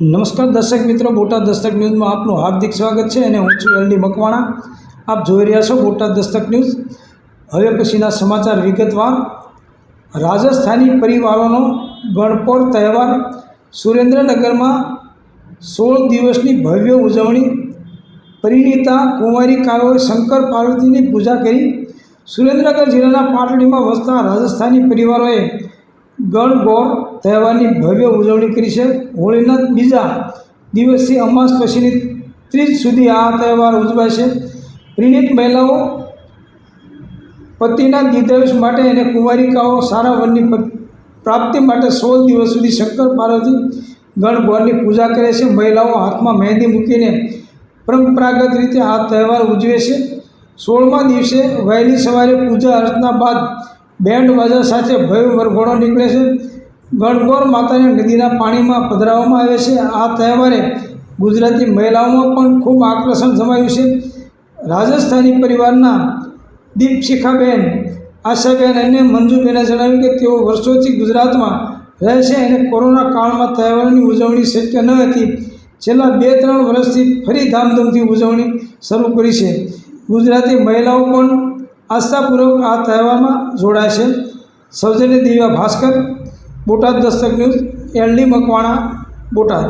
નમસ્કાર દર્શક મિત્રો, બોટાદ દસ્તક ન્યૂઝમાં આપનું હાર્દિક સ્વાગત છે અને હું છું એલડી મકવાણા. આપ જોઈ રહ્યા છો બોટાદ દસ્તક ન્યૂઝ. હવે પછીના સમાચાર વિગતવાર. રાજસ્થાની પરિવારોનો ગણપોર તહેવાર. સુરેન્દ્રનગરમાં સોળ દિવસની ભવ્ય ઉજવણી. પરિણીતા કુંવારિકાઓએ શંકર પાર્વતીની પૂજા કરી. સુરેન્દ્રનગર જિલ્લાના પાટડીમાં વસતા રાજસ્થાની પરિવારોએ ગણગોર તહેવારની ભવ્ય ઉજવણી કરી છે. હોળીના બીજા દિવસથી અમાસ પછીની ત્રીજ સુધી આ તહેવાર ઉજવાય છે. પ્રીણિત મહિલાઓ પતિના દીર્ઘાયુષ માટે અને કુંવારિકાઓ સારા વનની પ્રાપ્તિ માટે સોળ દિવસ સુધી શંકર પાર્વતી ગણગોરની પૂજા કરે છે. મહિલાઓ હાથમાં મહેંદી મૂકીને પરંપરાગત રીતે આ તહેવાર ઉજવે છે. સોળમા દિવસે વહેલી સવારે પૂજા અર્ચના બાદ બેન્ડ બાજા સાથે ભવ્ય વરઘોડો નીકળે છે. ગણગોર માતાને નદીના પાણીમાં પધરાવવામાં આવે છે. આ તહેવારે ગુજરાતી મહિલાઓમાં પણ ખૂબ આકર્ષણ જમાયું છે. રાજસ્થાની પરિવારના દીપશિખાબેન, આશાબેન અને મંજુબેને જણાવ્યું કે તેઓ વર્ષોથી ગુજરાતમાં રહે છે અને કોરોના કાળમાં તહેવારોની ઉજવણી શક્ય ન હતી. છેલ્લા બે ત્રણ વર્ષથી ફરી ધામધૂમથી ઉજવણી શરૂ કરી છે. ગુજરાતી મહિલાઓ પણ આસ્થાપૂર્વક આ તહેવારમાં જોડાય છે. સૌજન્ય દિવ્યા ભાસ્કર બોટાદ દસ્તક ન્યૂઝ એલડી મકવાણા બોટાદ.